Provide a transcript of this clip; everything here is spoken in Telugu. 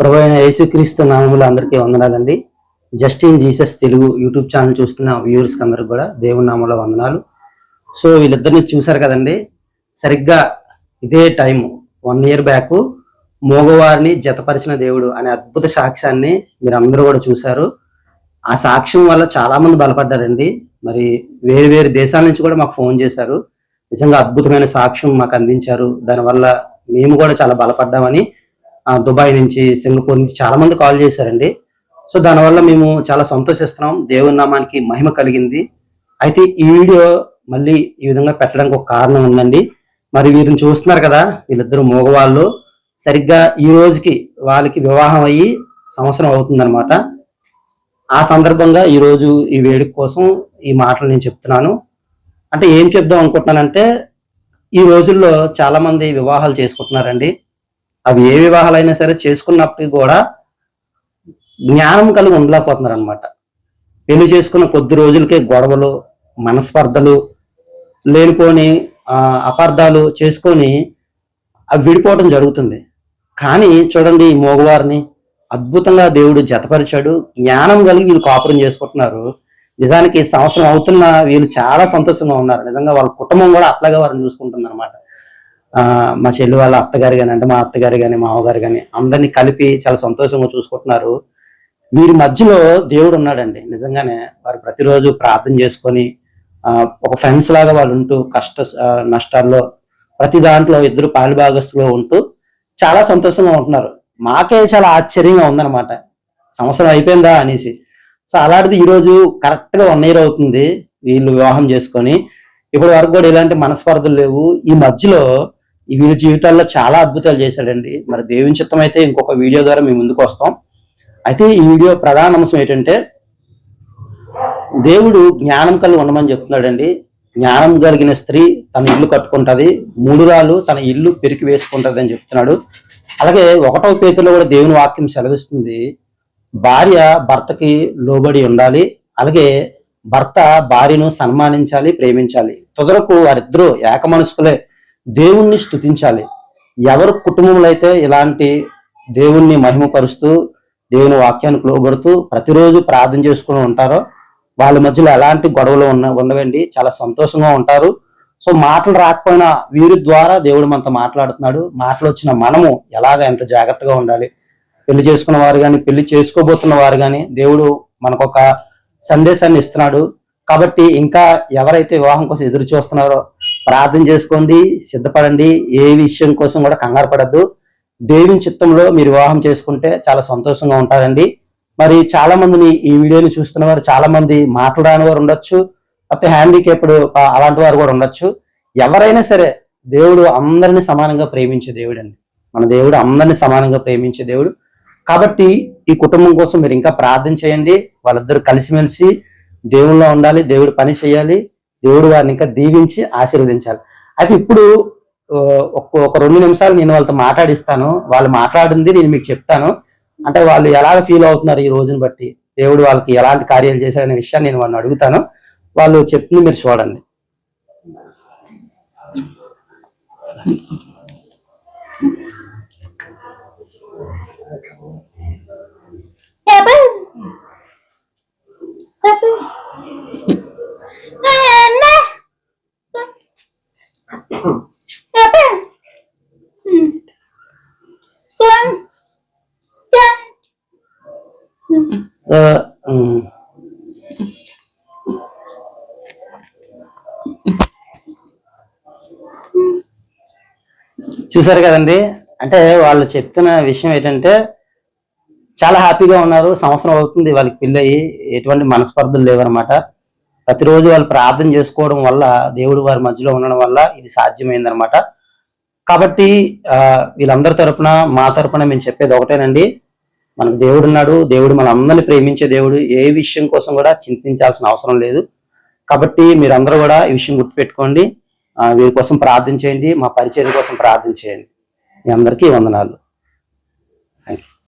ప్రభు అయిన యేసుక్రీస్తు నామములు అందరికీ వందనాలండి. Justin Jesus Telugu YouTube channel చూస్తున్న వ్యూవర్స్కి అందరికి కూడా దేవుని నామంలో వందనాలు. సో వీళ్ళిద్దరిని చూశారు కదండి. సరిగ్గా ఇదే టైం వన్ ఇయర్ బ్యాక్ మోగవారిని జతపరిచిన దేవుడు అనే అద్భుత సాక్ష్యాన్ని మీరు అందరూ కూడా చూశారు. ఆ సాక్ష్యం వల్ల చాలా మంది బలపడ్డారండి. మరి వేరు వేరు దేశాల నుంచి కూడా మాకు ఫోన్ చేశారు. నిజంగా అద్భుతమైన సాక్ష్యం మాకు అందించారు. దానివల్ల మేము కూడా చాలా బలపడ్డామని దుబాయ్ నుంచి సింగపూర్ నుంచి చాలా మంది కాల్ చేశారండి. సో దానివల్ల మేము చాలా సంతోషిస్తున్నాం. దేవుని నామానికి మహిమ కలిగింది. అయితే ఈ వీడియో మళ్ళీ ఈ విధంగా పెట్టడానికి ఒక కారణం ఉందండి. మరి వీరిని చూస్తున్నారు కదా వీళ్ళిద్దరు మగవాళ్ళు. సరిగ్గా ఈ రోజుకి వాళ్ళకి వివాహం అయ్యి సంవత్సరం అవుతుందన్నమాట. ఆ సందర్భంగా ఈరోజు ఈ వేడుక కోసం ఈ మాటలు నేను చెప్తున్నాను. అంటే ఏం చెప్దాం అనుకుంటున్నానంటే ఈ రోజుల్లో చాలా మంది వివాహాలు చేసుకుంటున్నారండి. అవి ఏ వివాహాలైనా సరే చేసుకున్నప్పటికీ కూడా జ్ఞానం కలిగి ఉండలేకపోతున్నారు అనమాట పెళ్ళి చేసుకున్న కొద్ది రోజులకే గొడవలు మనస్పర్ధలు లేనిపోని అపార్థాలు చేసుకొని అవి విడిపోవడం జరుగుతుంది. కానీ చూడండి ఈ మగవారిని అద్భుతంగా దేవుడు జతపరిచాడు. జ్ఞానం కలిగి వీళ్ళు కాపురం చేసుకుంటున్నారు. నిజానికి సంవత్సరం అవుతున్న వీళ్ళు చాలా సంతోషంగా ఉన్నారు. నిజంగా వాళ్ళ కుటుంబం కూడా అట్లాగే వారిని చూసుకుంటుంది అనమాట మా చెల్లి వాళ్ళ అత్తగారు కానీ అంటే మా అత్తగారు కానీ మామగారు కానీ అందరినీ కలిపి చాలా సంతోషంగా చూసుకుంటున్నారు. వీరి మధ్యలో దేవుడు ఉన్నాడండి. నిజంగానే వారు ప్రతిరోజు ప్రార్థన చేసుకొని ఒక ఫ్రెండ్స్ లాగా వాళ్ళు ఉంటూ కష్ట నష్టాల్లో ప్రతి దాంట్లో ఇద్దరు పాలిభాగస్తులో ఉంటూ చాలా సంతోషంగా ఉంటున్నారు. మాకే చాలా ఆశ్చర్యంగా ఉందన్నమాట. సంవత్సరం అయిపోయిందా అనేసి. సో అలాంటిది ఈరోజు కరెక్ట్గా వన్ ఇయర్ అవుతుంది వీళ్ళు వివాహం చేసుకొని. ఇప్పటి వరకు కూడా ఇలాంటి మనస్పర్ధలు లేవు. ఈ మధ్యలో వీళ్ళ జీవితాల్లో చాలా అద్భుతాలు చేశాడండి. మరి దేవుని చిత్తం అయితే ఇంకొక వీడియో ద్వారా మేము ముందుకు వస్తాం. అయితే ఈ వీడియో ప్రధాన అంశం ఏంటంటే దేవుడు జ్ఞానం కలిగి ఉండమని చెప్తున్నాడండి. జ్ఞానం కలిగిన స్త్రీ తన ఇల్లు కట్టుకుంటుంది మూడు రాళ్ళు తన ఇల్లు పెరికి వేసుకుంటుంది అని చెప్తున్నాడు. అలాగే ఒకటో పేతులో కూడా దేవుని వాక్యం సెలవిస్తుంది. భార్య భర్తకి లోబడి ఉండాలి అలాగే భర్త భార్యను సన్మానించాలి ప్రేమించాలి. తుదరకు వారిద్దరూ ఏక మనసుకులే దేవుణ్ణి స్థుతించాలి ఎవరి కుటుంబంలో అయితే ఇలాంటి దేవుణ్ణి మహిమపరుస్తూ దేవుని వాక్యానికి లోబడుతూ ప్రతిరోజు ప్రార్థన చేసుకుని ఉంటారో వాళ్ళ మధ్యలో ఎలాంటి గొడవలు ఉన్న ఉండవండి. చాలా సంతోషంగా ఉంటారు. సో మాటలు రాకపోయినా వీరి ద్వారా దేవుడు మనతో మాట్లాడుతున్నాడు. మాటలు వచ్చిన మనము ఎలాగ ఎంత జాగ్రత్తగా ఉండాలి? పెళ్ళి చేసుకున్న వారు కానీ పెళ్ళి చేసుకోబోతున్న వారు కానీ దేవుడు మనకొక సందేశాన్ని ఇస్తున్నాడు. కాబట్టి ఇంకా ఎవరైతే వివాహం కోసం ఎదురు చూస్తున్నారో ప్రార్థన చేసుకోండి సిద్ధపడండి. ఏ విషయం కోసం కూడా కంగారు పడద్దు. దేవుని చిత్తంలో మీరు వివాహం చేసుకుంటే చాలా సంతోషంగా ఉంటారండి. మరి చాలా మందిని ఈ వీడియోని చూస్తున్న వారు చాలా మంది మాట్లాడని వారు ఉండొచ్చు. లేకపోతే హ్యాండికేప్డ్ అలాంటి వారు కూడా ఉండొచ్చు. ఎవరైనా సరే దేవుడు అందరిని సమానంగా ప్రేమించే దేవుడు అండి మన దేవుడు అందరిని సమానంగా ప్రేమించే దేవుడు. కాబట్టి ఈ కుటుంబం కోసం మీరు ఇంకా ప్రార్థన చేయండి. వాళ్ళిద్దరు కలిసిమెలిసి దేవుల్లో ఉండాలి దేవుడు పని చేయాలి. దేవుడు వారిని ఇంకా దీవించి ఆశీర్వదించాలి. అయితే ఇప్పుడు ఒక ఒక రెండు నిమిషాలు నేను వాళ్ళతో మాట్లాడిస్తాను. వాళ్ళు మాట్లాడింది నేను మీకు చెప్తాను. అంటే వాళ్ళు ఎలాగ ఫీల్ అవుతున్నారు ఈ రోజుని బట్టి? దేవుడు వాళ్ళకి ఎలాంటి కార్యాలు చేశారనే విషయాన్ని నేను వాళ్ళని అడుగుతాను. వాళ్ళు చెప్తుంది మీరు చూడండి. Apple. Apple. చూసారు కదండి? అంటే వాళ్ళు చెప్తున్న విషయం ఏంటంటే చాలా హ్యాపీగా ఉన్నారు. సంవత్సరం అవుతుంది వాళ్ళకి పెళ్ళి అయ్యి ఎటువంటి మనస్పర్ధలు లేవన్నమాట. ప్రతిరోజు వాళ్ళు ప్రార్థన చేసుకోవడం వల్ల దేవుడు వారి మధ్యలో ఉండడం వల్ల ఇది సాధ్యమైందనమాట కాబట్టి వీళ్ళందరి తరపున మా తరపున మేము చెప్పేది ఒకటేనండి. మనకు దేవుడు ఉన్నాడు. దేవుడు మన అందరిని ప్రేమించే దేవుడు. ఏ విషయం కోసం కూడా చింతించాల్సిన అవసరం లేదు. కాబట్టి మీరందరూ కూడా ఈ విషయం గుర్తుపెట్టుకోండి. వీరి కోసం ప్రార్థన చేయండి. మా పరిచయం కోసం ప్రార్థన చేయండి. మీ అందరికీ వందనాలు.